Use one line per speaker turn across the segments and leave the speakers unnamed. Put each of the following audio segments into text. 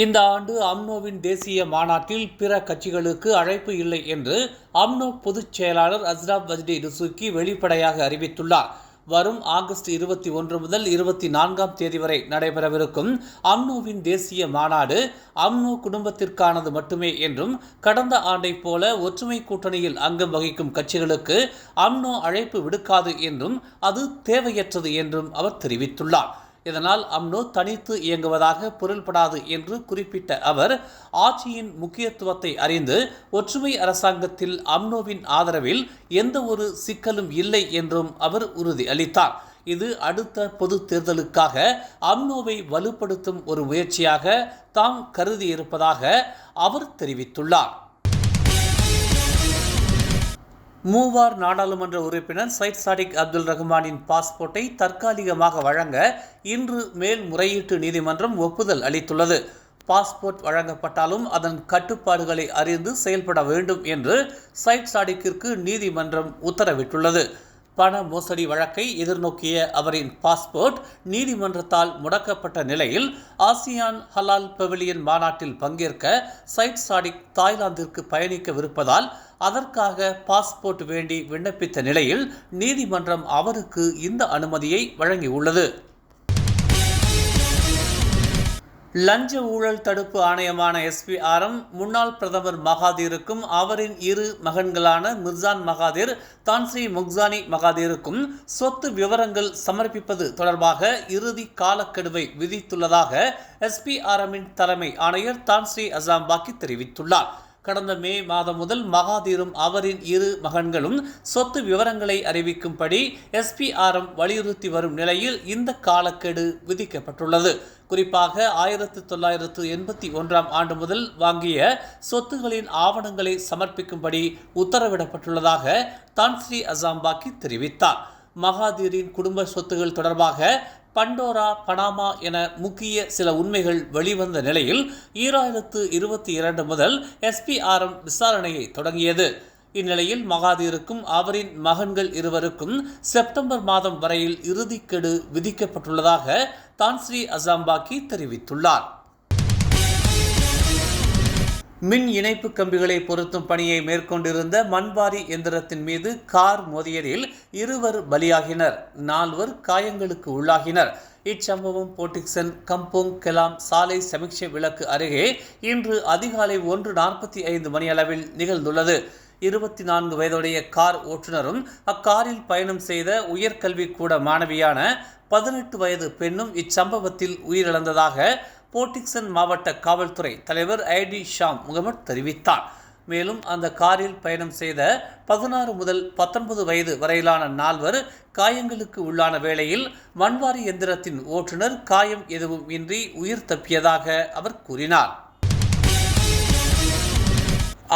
இந்த ஆண்டு அம்னோவின் தேசிய மாநாட்டில் பிற கட்சிகளுக்கு அழைப்பு இல்லை என்று அம்னோ பொதுச் செயலாளர் அஸ்ராப் வஜ்டி ருசுக்கி வெளிப்படையாக அறிவித்துள்ளார். வரும் ஆகஸ்ட் இருபத்தி ஒன்று முதல் இருபத்தி நான்காம் தேதி வரை நடைபெறவிருக்கும் அம்னோவின் தேசிய மாநாடு அம்னோ குடும்பத்திற்கானது மட்டுமே என்றும் கடந்த ஆண்டைப் போல ஒற்றுமை கூட்டணியில் அங்கம் வகிக்கும் கட்சிகளுக்கு அம்னோ அழைப்பு விடுக்காது என்றும் அது தேவையற்றது என்றும் அவர் தெரிவித்துள்ளார். இதனால் அம்னோ தனித்து இயங்குவதாக பொருள்படாது என்று குறிப்பிட்ட அவர் ஆட்சியின் முக்கியத்துவத்தை அறிந்து ஒற்றுமை அரசாங்கத்தில் அம்னோவின் ஆதரவில் எந்த ஒரு சிக்கலும் இல்லை என்றும் அவர் உறுதி அளித்தார். இது அடுத்த பொது தேர்தலுக்காக அம்னோவை வலுப்படுத்தும் ஒரு முயற்சியாக தாம் கருதியிருப்பதாக அவர் தெரிவித்துள்ளார். மூவார் நாடாளுமன்ற உறுப்பினர் சைட் சாடிக் அப்துல் ரஹ்மானின் பாஸ்போர்ட்டை தற்காலிகமாக வழங்க இன்று மேல்முறையீட்டு நீதிமன்றம் ஒப்புதல் அளித்துள்ளது. பாஸ்போர்ட் வழங்கப்பட்டாலும் அதன் கட்டுப்பாடுகளை அறிந்து செயல்பட வேண்டும் என்று சைட் சாடிக்கிற்கு நீதிமன்றம் உத்தரவிட்டுள்ளது. பண மோசடி வழக்கை எதிர்நோக்கிய அவரின் பாஸ்போர்ட் நீதிமன்றத்தால் முடக்கப்பட்ட நிலையில் ஆசியான் ஹலால் பெவிலியன் மாநாட்டில் பங்கேற்க சைட் சாடிக் தாய்லாந்திற்கு பயணிக்கவிருப்பதால் அதற்காக பாஸ்போர்ட் வேண்டி விண்ணப்பித்த நிலையில் நீதிமன்றம் அவருக்கு இந்த அனுமதியை வழங்கியுள்ளது. லஞ்ச ஊழல் தடுப்பு ஆணையமான எஸ்பிஆர்எம் முன்னாள் பிரதமர் மகாதீருக்கும் அவரின் இரு மகன்களான Mirzan Mahathir Tan Sri Mokhzani மகாதீருக்கும் சொத்து விவரங்கள் சமர்ப்பிப்பது தொடர்பாக இறுதி காலக்கெடுவை விதித்துள்ளதாக எஸ்பிஆர்எம்மின் தலைமை ஆணையர் தான்ஸ்ரீ அசாம்பாக்கி தெரிவித்துள்ளார். கடந்த மே மாதம் முதல் மகாதீரும் அவரின் இரு மகன்களும் சொத்து விவரங்களை அறிவிக்கும்படி எஸ்பிஆர்எம் வலியுறுத்தி வரும் நிலையில் இந்த காலக்கெடு விதிக்கப்பட்டுள்ளது. குறிப்பாக ஆயிரத்தி தொள்ளாயிரத்து எண்பத்தி ஒன்றாம் ஆண்டு முதல் வாங்கிய சொத்துகளின் ஆவணங்களை சமர்ப்பிக்கும்படி உத்தரவிடப்பட்டுள்ளதாக தான்ஸ்ரீ அசாம்பாக்கி தெரிவித்தார். மகாதீரின் குடும்ப சொத்துகள் தொடர்பாக பண்டோரா பனாமா என முக்கிய சில உண்மைகள் வெளிவந்த நிலையில் ஈராயிரத்து இருபத்தி இரண்டு முதல் எஸ்பிஆர்எம் விசாரணையை தொடங்கியது. இந்நிலையில் மகாதீருக்கும் அவரின் மகன்கள் இருவருக்கும் செப்டம்பர் மாதம் வரையில் இறுதிக்கெடு விதிக்கப்பட்டுள்ளதாக தான்ஸ்ரீ அசாம்பாக்கி தெரிவித்துள்ளார். மின் இணைப்பு கம்பிகளை பொருத்தும் பணியை மேற்கொண்டிருந்த மண்வாரி எந்திரத்தின் மீது கார் மோதியதில் இருவர் பலியாகினர். நால்வர் காயங்களுக்கு உள்ளாகினர். இச்சம்பவம் போட்டிக்சன் கம்போங் கெலாம் சாலை சமீட்சை விளக்கு அருகே இன்று அதிகாலை ஒன்று நாற்பத்தி ஐந்து மணியளவில் நிகழ்ந்துள்ளது. இருபத்தி நான்கு வயதுடைய கார் ஓட்டுநரும் அக்காரில் பயணம் செய்த உயர்கல்வி கூட மாணவியான பதினெட்டு வயது பெண்ணும் இச்சம்பவத்தில் உயிரிழந்ததாக போட்டிக்சன் மாவட்ட காவல்துறை தலைவர் ஐடி ஷாம் முகமது தெரிவித்தார். மேலும் அந்த காரில் பயணம் செய்த பதினாறு முதல் பத்தொன்பது வயது வரையிலான நால்வர் காயங்களுக்கு உள்ளான வேளையில் மண்வாரி எந்திரத்தின் ஓட்டுநர் காயம் எதுவும் இன்றி உயிர் தப்பியதாக அவர் கூறினார்.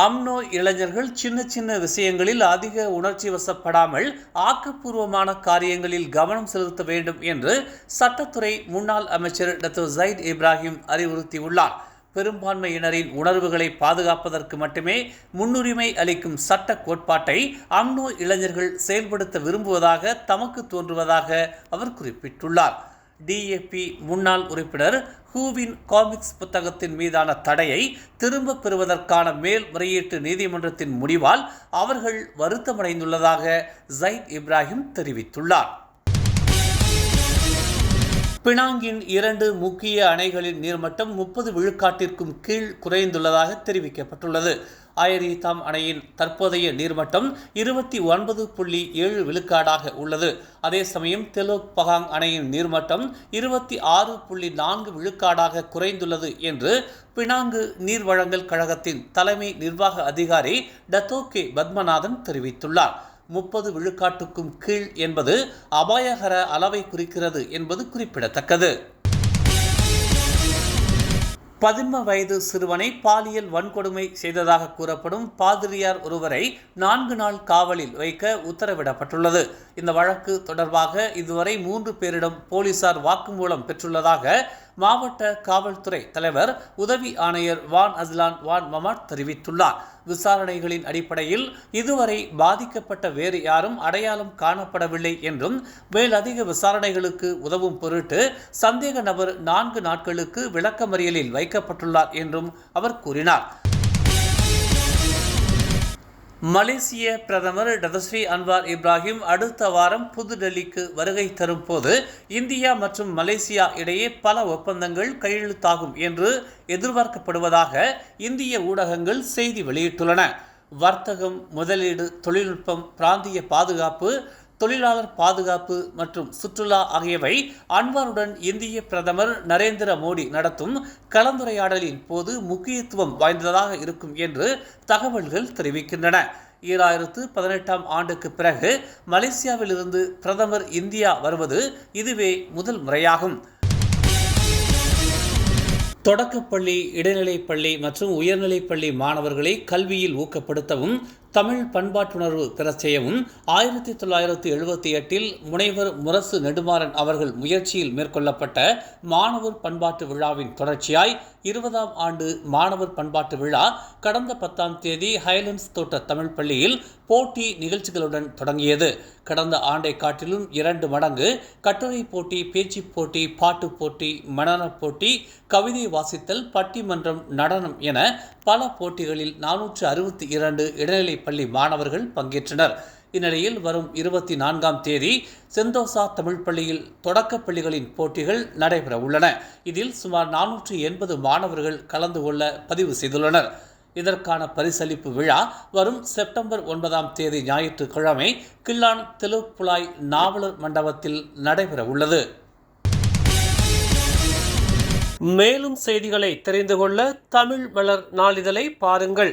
அம்னோ இளைஞர்கள் சின்ன சின்ன விஷயங்களில் அதிக உணர்ச்சி வசப்படாமல் ஆக்கப்பூர்வமான காரியங்களில் கவனம் செலுத்த வேண்டும் என்று சட்டத்துறை முன்னாள் அமைச்சர் டாக்டர் ஜயித் இப்ராஹிம் அறிவுறுத்தியுள்ளார். பெரும்பான்மையினரின் உணர்வுகளை பாதுகாப்பதற்கு மட்டுமே முன்னுரிமை அளிக்கும் சட்ட கோட்பாட்டை அம்னோ இளைஞர்கள் செயல்படுத்த விரும்புவதாக தமக்கு தோன்றுவதாக அவர் குறிப்பிட்டுள்ளார். டிஏபி முன்னாள் உறுப்பினர் ஹூவின் காமிக்ஸ் புத்தகத்தின் மீதான தடையை திரும்பப் பெறுவதற்கான மேல்முறையீட்டு நீதிமன்றத்தின் முடிவால் அவர்கள் வருத்தமடைந்துள்ளதாக ஜயித் இப்ராஹிம் தெரிவித்துள்ளார். பினாங்கின் இரண்டு முக்கிய அணைகளின் நீர்மட்டம் முப்பது விழுக்காட்டிற்கும் கீழ் குறைந்துள்ளதாக தெரிவிக்கப்பட்டுள்ளது. ஆயரிதாம் அணையின் தற்போதைய நீர்மட்டம் இருபத்தி ஒன்பது புள்ளி ஏழு விழுக்காடாக உள்ளது. அதே சமயம் தெலோக் பகாங் அணையின் நீர்மட்டம் இருபத்தி ஆறு புள்ளி நான்கு விழுக்காடாக குறைந்துள்ளது என்று பினாங்கு நீர் வழங்கல் கழகத்தின் தலைமை நிர்வாக அதிகாரி டத்தோகே பத்மநாதன் தெரிவித்துள்ளார். முப்பது விழுக்காட்டுக்கும் கீழ் என்பது அபாயகர அளவை குறிக்கிறது என்பது குறிப்பிடத்தக்கது. பதின்ம வயது சிறுவனை பாலியல் வன்கொடுமை செய்ததாக கூறப்படும் பாதிரியார் ஒருவரை நான்கு நாள் காவலில் வைக்க உத்தரவிடப்பட்டுள்ளது. இந்த வழக்கு தொடர்பாக இதுவரை மூன்று பேரிடம் போலீசார் வாக்குமூலம் பெற்றுள்ளதாக மாவட்ட காவல்துறை தலைவர் உதவி ஆணையர் வான் அஸ்லான் வான் மமாட் தெரிவித்துள்ளார். விசாரணைகளின் அடிப்படையில் இதுவரை பாதிக்கப்பட்ட வேறு யாரும் அடையாளம் காணப்படவில்லை என்றும் மேலதிக விசாரணைகளுக்கு உதவும் பொருட்டு சந்தேக நபர் நான்கு நாட்களுக்கு விளக்கமறியலில் வைக்கப்பட்டுள்ளார் என்றும் அவர் கூறினார். மலேசிய பிரதமர் டதஸ்ரீ அன்வார் இப்ராஹிம் அடுத்த வாரம் புதுடெல்லிக்கு வருகை தரும் போது இந்தியா மற்றும் மலேசியா இடையே பல ஒப்பந்தங்கள் கையெழுத்தாகும் என்று எதிர்பார்க்கப்படுவதாக இந்திய ஊடகங்கள் செய்தி வெளியிட்டுள்ளன. வர்த்தகம் முதலீடு தொழில்நுட்பம் பிராந்திய பாதுகாப்பு தொழிலாளர் பாதுகாப்பு மற்றும் சுற்றுலா ஆகியவை அன்வாருடன் இந்திய பிரதமர் நரேந்திர மோடி நடத்தும் கலந்துரையாடலின் போது முக்கியத்துவம் வாய்ந்ததாக இருக்கும் என்று தகவல்கள் தெரிவிக்கின்றன. ஈராயிரத்து பதினெட்டாம் ஆண்டுக்கு பிறகு மலேசியாவிலிருந்து பிரதமர் இந்தியா வருவது இதுவே முதல் முறையாகும். தொடக்கப்பள்ளி இடைநிலைப்பள்ளி மற்றும் உயர்நிலைப்பள்ளி மாணவர்களை கல்வியில் ஊக்கப்படுத்தவும் தமிழ் பண்பாட்டுணர்வு பெறச் செய்யவும் ஆயிரத்தி தொள்ளாயிரத்தி எழுபத்தி எட்டில் முனைவர் முரசு நெடுமாறன் அவர்கள் முயற்சியில் மேற்கொள்ளப்பட்ட மாணவர் பண்பாட்டு விழாவின் தொடர்ச்சியாய் இருபதாம் ஆண்டு மாணவர் பண்பாட்டு விழா கடந்த பத்தாம் தேதி ஹைலண்ட்ஸ் தோட்ட தமிழ் பள்ளியில் போட்டி நிகழ்ச்சிகளுடன் தொடங்கியது. கடந்த ஆண்டை காட்டிலும் இரண்டு மடங்கு கட்டுரை போட்டி பேச்சு போட்டி பாட்டு போட்டி மனநப் போட்டி கவிதை வாசித்தல் பட்டிமன்றம் நடனம் என பல போட்டிகளில் நானூற்று அறுபத்தி இரண்டு இடைநிலை பள்ளி மாணவர்கள் பங்கேற்றனர். இந்நிலையில் வரும் இருபத்தி நான்காம் தேதி செந்தோசா தமிழ் பள்ளியில் தொடக்கப் பள்ளிகளின் போட்டிகள் நடைபெற உள்ளன. இதில் சுமார் நானூற்றி எண்பது மாணவர்கள் கலந்து கொள்ள பதிவு செய்துள்ளனர். இதற்கான பரிசளிப்பு விழா வரும் செப்டம்பர் ஒன்பதாம் தேதி ஞாயிற்றுக்கிழமை கில்லான் தெலுப்புலாய் நாவலர் மண்டபத்தில் நடைபெற உள்ளது. மேலும் செய்திகளை தெரிந்து கொள்ள தமிழ் மலர் நாளிதழை பாருங்கள்.